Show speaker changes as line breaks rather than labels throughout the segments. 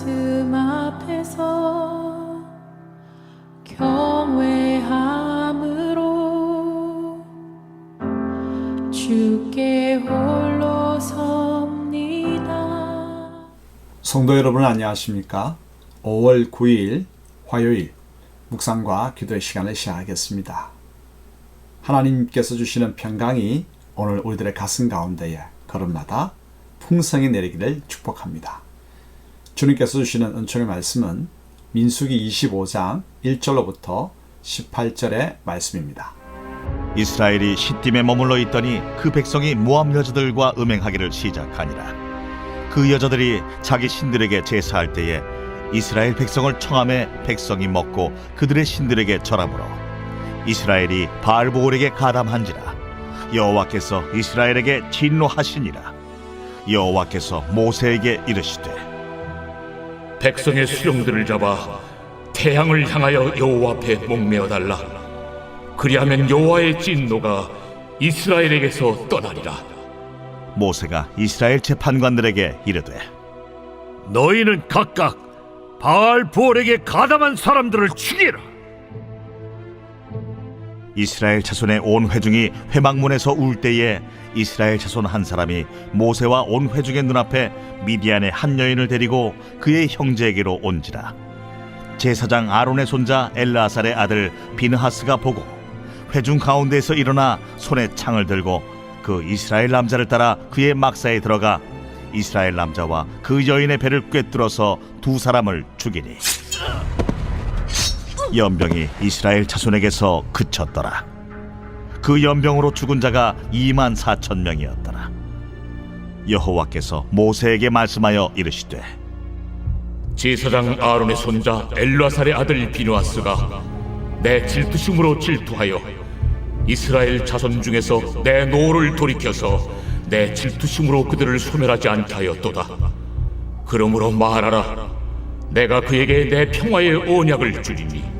말씀 앞에서 경외함으로 주께 홀로 섭니다.
성도 여러분 안녕하십니까? 5월 9일 화요일 묵상과 기도의 시간을 시작하겠습니다. 하나님께서 주시는 평강이 오늘 우리들의 가슴 가운데에 걸음마다 풍성히 내리기를 축복합니다. 주님께서 주시는 은총의 말씀은 민수기 25장 1절로부터 18절의 말씀입니다.
이스라엘이 시딤에 머물러 있더니 그 백성이 모압 여자들과 음행하기를 시작하니라. 그 여자들이 자기 신들에게 제사할 때에 이스라엘 백성을 청함에 백성이 먹고 그들의 신들에게 절하므로 이스라엘이 바알보올에게 가담한지라 여호와께서 이스라엘에게 진노하시니라 여호와께서 모세에게 이르시되
백성의 수령들을 잡아 태양을 향하여 여호와 앞에 목매어 달라. 그리하면 여호와의 진노가 이스라엘에게서 떠나리라.
모세가 이스라엘 재판관들에게 이르되
너희는 각각 바알 부올에게 가담한 사람들을 죽이라.
이스라엘 자손의 온 회중이 회막문에서 울 때에 이스라엘 자손 한 사람이 모세와 온 회중의 눈앞에 미디안의 한 여인을 데리고 그의 형제에게로 온지라. 제사장 아론의 손자 엘라살의 아들 비느하스가 보고 회중 가운데에서 일어나 손에 창을 들고 그 이스라엘 남자를 따라 그의 막사에 들어가 이스라엘 남자와 그 여인의 배를 꿰뚫어서 두 사람을 죽이니 연병이 이스라엘 자손에게서 그쳤더라. 그 연병으로 죽은 자가 2만 4천 명이었더라. 여호와께서 모세에게 말씀하여 이르시되
제사장 아론의 손자 엘라살의 아들 비누아스가 내 질투심으로 질투하여 이스라엘 자손 중에서 내 노를 돌이켜서 내 질투심으로 그들을 소멸하지 않게 하였도다. 그러므로 말하라. 내가 그에게 내 평화의 언약을 주리니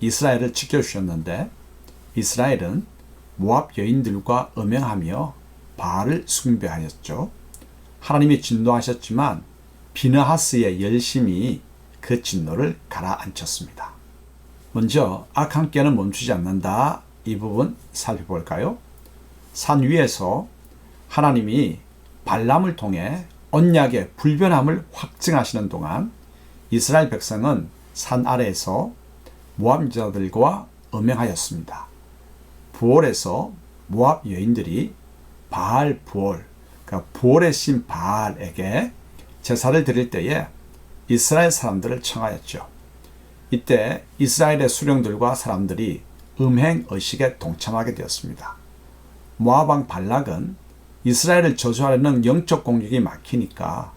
이스라엘을 지켜주셨는데 이스라엘은 모압 여인들과 음행하며 바알을 숭배하였죠. 하나님이 진노하셨지만 비느하스의 열심이 그 진노를 가라앉혔습니다. 먼저 악한 깨는 멈추지 않는다. 이 부분 살펴볼까요? 산 위에서 하나님이 발람을 통해 언약의 불변함을 확증하시는 동안 이스라엘 백성은 산 아래에서 모압자들과 음행하였습니다. 부올에서 모압 여인들이 바알 부올, 그러니까 부올의 신 바알에게 제사를 드릴 때에 이스라엘 사람들을 청하였죠. 이때 이스라엘의 수령들과 사람들이 음행 의식에 동참하게 되었습니다. 모아방 발락은 이스라엘을 저주하려는 영적 공격이 막히니까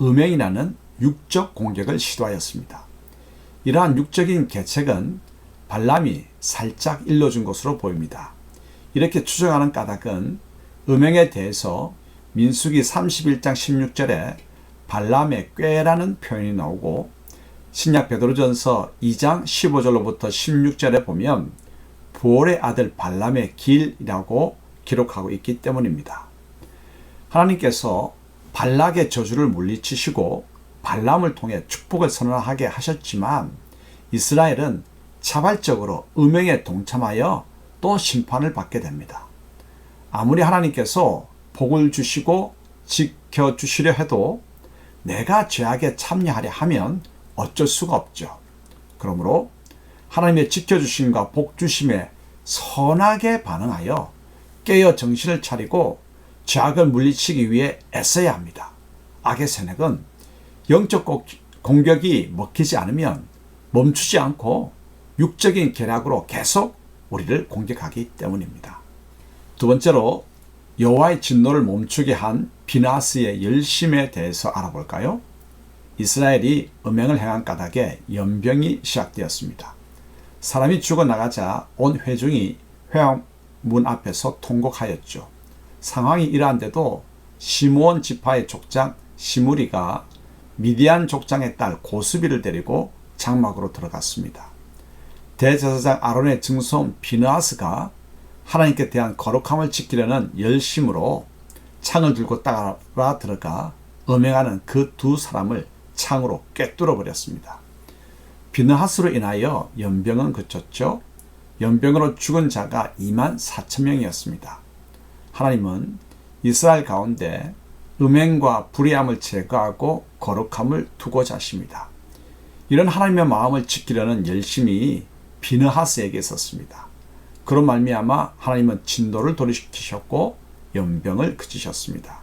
음행이라는 육적 공격을 시도하였습니다. 이러한 육적인 계책은 발람이 살짝 일러준 것으로 보입니다. 이렇게 추정하는 까닭은 음행에 대해서 민수기 31장 16절에 발람의 꾀라는 표현이 나오고 신약 베드로전서 2장 15절로부터 16절에 보면 부올의 아들 발람의 길이라고 기록하고 있기 때문입니다. 하나님께서 발락의 저주를 물리치시고 발람을 통해 축복을 선언하게 하셨지만 이스라엘은 자발적으로 음행에 동참하여 또 심판을 받게 됩니다. 아무리 하나님께서 복을 주시고 지켜주시려 해도 내가 죄악에 참여하려 하면 어쩔 수가 없죠. 그러므로 하나님의 지켜주심과 복주심에 선하게 반응하여 깨어 정신을 차리고 죄악을 물리치기 위해 애써야 합니다. 악의 세력은 영적 공- 공격이 먹히지 않으면 멈추지 않고 육적인 계략으로 계속 우리를 공격하기 때문입니다. 두 번째로 여호와의 진노를 멈추게 한 비나스의 열심에 대해서 알아볼까요? 이스라엘이 음행을 행한 까닭에 연병이 시작되었습니다. 사람이 죽어나가자 온 회중이 회왕문 앞에서 통곡하였죠. 상황이 이러한데도 시므온 지파의 족장 시무리가 미디안 족장의 딸 고수비를 데리고 장막으로 들어갔습니다. 대제사장 아론의 증손 비느하스가 하나님께 대한 거룩함을 지키려는 열심으로 창을 들고 따라 들어가 음행하는 그 두 사람을 창으로 꿰뚫어 버렸습니다. 비느하스로 인하여 연병은 그쳤죠. 연병으로 죽은 자가 2만 4천 명이었습니다. 하나님은 이스라엘 가운데 음행과 불의함을 제거하고 거룩함을 두고자 하십니다. 이런 하나님의 마음을 지키려는 열심이 비느하스에게 있었습니다. 그런 말미암아 하나님은 진도를 돌이키셨고 연병을 그치셨습니다.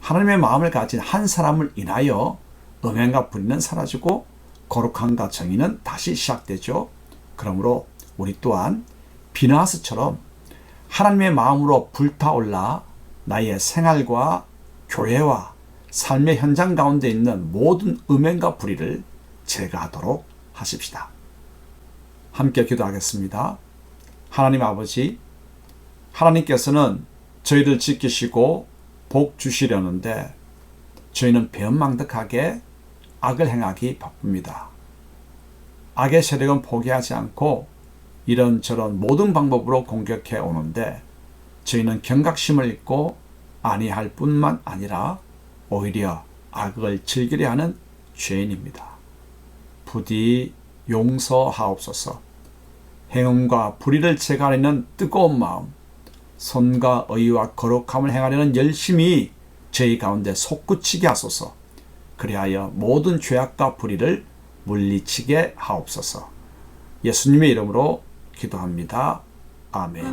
하나님의 마음을 가진 한 사람을 인하여 음행과 불의는 사라지고 거룩함과 정의는 다시 시작되죠. 그러므로 우리 또한 비나스처럼 하나님의 마음으로 불타올라 나의 생활과 교회와 삶의 현장 가운데 있는 모든 음행과 불의를 제거하도록 하십시다. 함께 기도하겠습니다. 하나님 아버지, 하나님께서는 저희를 지키시고 복 주시려는데 저희는 배은망덕하게 악을 행하기 바쁩니다. 악의 세력은 포기하지 않고 이런저런 모든 방법으로 공격해 오는데 저희는 경각심을 잃고 아니할 뿐만 아니라 오히려 악을 즐기려 하는 죄인입니다. 부디 용서하옵소서. 행음과 불의를 제거하려는 뜨거운 마음, 선과 의와 거룩함을 행하려는 열심이 저희 가운데 솟구치게 하소서. 그리하여 모든 죄악과 불의를 물리치게 하옵소서. 예수님의 이름으로 기도합니다. 아멘.